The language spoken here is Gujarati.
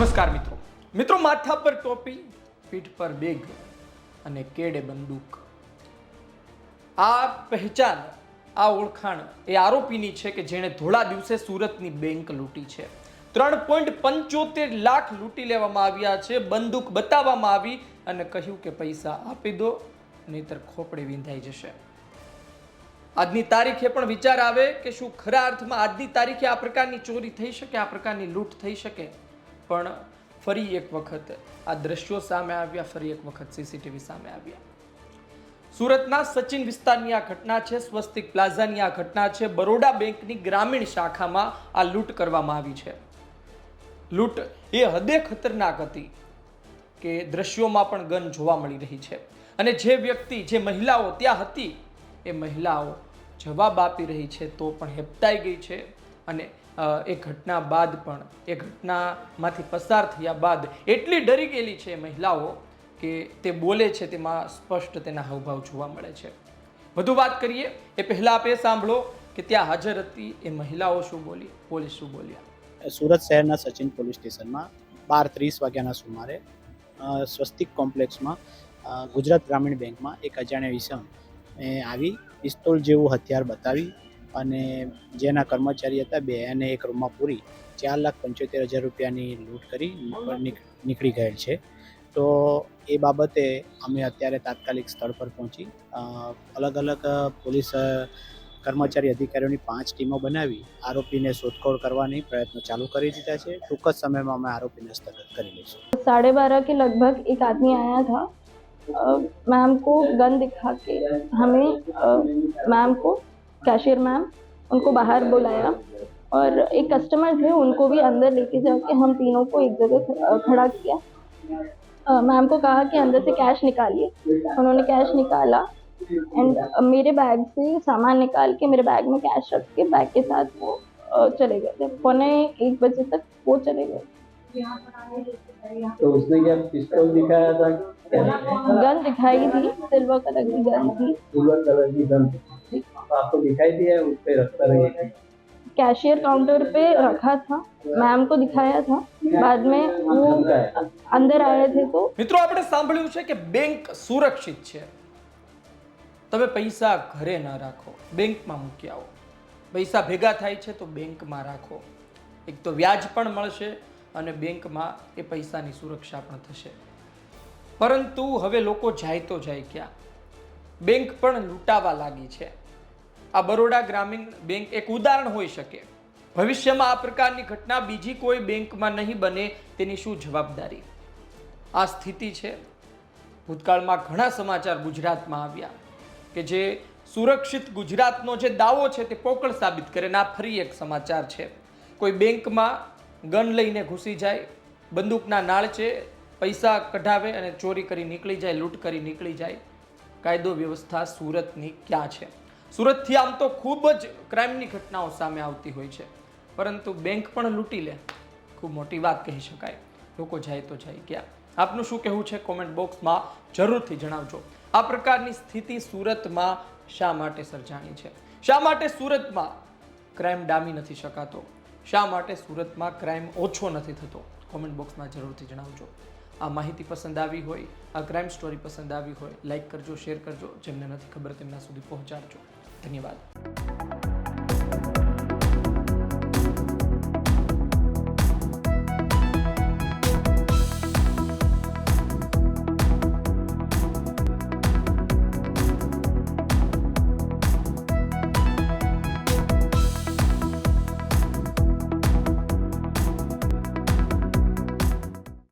નમસ્કાર મિત્રો. મિત્રો, માથા પર ટોપી, પીઠ પર બેગ અને કેડે બંદૂક. આ પહેચાન, આ ઓળખાણ એ આરોપીની છે કે જેણે ધોળા દિવસે સુરતની બેંક લૂંટી છે. ત્રણ પોઈન્ટ પંચોતેર લાખ લૂંટી લેવામાં આવ્યા છે, બંદૂક બતાવવામાં આવી અને કહ્યું કે પૈસા આપી દો, નહીતર ખોપડી વિંધાઈ જશે. આજની તારીખે પણ વિચાર આવે કે શું ખરા અર્થમાં આજની તારીખે આ પ્રકારની ચોરી થઈ શકે, આ પ્રકારની લૂંટ થઈ શકે? પણ ફરી એક વખત આ દ્રશ્યો સામે આવ્યા, ફરી એક વખત સીસીટીવી સામે આવ્યા. સુરતના સચિન વિસ્તારની આ ઘટના છે, સ્વસ્તિક પ્લાઝાની આ ઘટના છે. બરોડા બેંકની ગ્રામીણ શાખામાં આ લૂંટ કરવામાં આવી છે. લૂંટ એ હદે ખતરનાક હતી કે દ્રશ્યોમાં પણ ગન જોવા મળી રહી છે. અને જે વ્યક્તિ, જે મહિલાઓ ત્યાં હતી, એ મહિલાઓ જવાબ આપી રહી છે તો પણ હેપતાઈ ગઈ છે. અને એ ઘટના બાદ પણ, એ ઘટનામાંથી પસાર થયા બાદ એટલી ડરી ગયેલી છે મહિલાઓ કે તે બોલે છે તેમાં સ્પષ્ટ તેના હાવભાવ જોવા મળે છે. વધુ વાત કરીએ, એ પહેલાં આપે સાંભળો કે ત્યાં હાજર હતી એ મહિલાઓ શું બોલી, પોલીસ શું બોલ્યા? સુરત શહેરના સચિન પોલીસ સ્ટેશનમાં બાર ત્રીસ વાગ્યાના સુમારે સ્વસ્તિક કોમ્પ્લેક્સમાં ગુજરાત ગ્રામીણ બેંકમાં એક અજાણ્યા વિષમ આવી પિસ્તોલ જેવું હથિયાર બતાવી અને જેના કર્મચારી હતા બે એને એક રૂમમાં પૂરી ચાર લાખ પંચોતેર હજાર રૂપિયાની લૂંટ કરી નીક- નીકળી ગયેલ છે તો એ બાબતે અમે અત્યારે તાત્કાલિક સ્થળ પર પહોંચી અ, અલગ અલગ અ, પોલીસ અ, કર્મચારી અધિકારીઓની પાંચ ટીમો બનાવી આરોપીને શોધખોળ કરવાની પ્રયત્નો ચાલુ કરી દીધા છે ટૂંક જ સમયમાં અમે આરોપીને હસ્તગત કરી લઈશું साढ़े बारह के लगभग एक आदमी आया था अ, मैम को गन दिखा के हमें अ, मैम को कैशियर मैम उनको बाहर बुलाया और एक कस्टमर थे उनको भी अंदर लेके जाके हम तीनों को एक जगह खड़ा किया। मैम को कहा कि अंदर से कैश निकालिए। उन्होंने कैश निकाला एंड मेरे बैग से सामान निकाल के मेरे बैग में कैश रख के बैग के साथ वो चले गए। थे पौने एक बजे तक वो चले गए। तो उसने क्या पिस्तौल दिखाया था? गन दिखाई थी सिल्वर कलर की गन थी। सिल्वर कलर की गन तो आपको दिखाई दिया है उस पे रखता रहिए कैशियर काउंटर पे रखा था मैम को दिखाया था बाद में वो अंदर आए थे तो મિત્રો આપણે સાંભળ્યું છે કે બેંક સુરક્ષિત છે તમે પૈસા ઘરે ન રાખો બેંકમાં મૂકી આવો પૈસા ભેગા થાય છે તો બેંકમાં રાખો એક તો વ્યાજ પણ મળશે અને બેંકમાં એ પૈસાની સુરક્ષા પણ થશે પરંતુ હવે લોકો જાય તો જાય ક્યાં બેંક પણ લૂંટાવા લાગી છે આ બરોડા ગ્રામીણ બેંક એક ઉદાહરણ હોઈ શકે. ભવિષ્યમાં આ પ્રકારની ઘટના બીજી કોઈ બેંકમાં નહીં બને તેની શું જવાબદારી? આ સ્થિતિ છે. ભૂતકાળમાં ઘણા સમાચાર ગુજરાતમાં આવ્યા કે જે સુરક્ષિત ગુજરાતનો જે દાવો છે તે પોકળ સાબિત કરે ના ફરી એક સમાચાર છે. કોઈ બેંકમાં ગન લઈને ઘૂસી જાય, બંદૂકના નાળચે પૈસા કઢાવે અને ચોરી કરી નીકળી જાય, લૂંટ કરી નીકળી જાય, કાયદો વ્યવસ્થા સુરતની ક્યાં છે? સુરતથી આમ તો ખૂબ જ ક્રાઇમની ઘટનાઓ સામે આવતી હોય છે. પરંતુ બેંક પણ લૂંટી લે. ખૂબ મોટી વાત કહી શકાય. લોકો જાય તો જાય ક્યાં? આપનું શું કહેવું છે? કોમેન્ટ બોક્સમાં જરૂરથી જણાવજો. આ પ્રકારની સ્થિતિ સુરતમાં શા માટે સર્જાણી છે? શા માટે સુરતમાં ક્રાઇમ ડામી નથી શકાતો? શા માટે સુરતમાં ક્રાઇમ ઓછો નથી થતો? કોમેન્ટ બોક્સમાં જરૂરથી જણાવજો. આ માહિતી પસંદ આવી હોય, આ ક્રાઇમ સ્ટોરી પસંદ આવી હોય લાઇક કરજો શેર કરજો. જેમને નથી ખબર તેમના સુધી પહોંચાડજો. Tony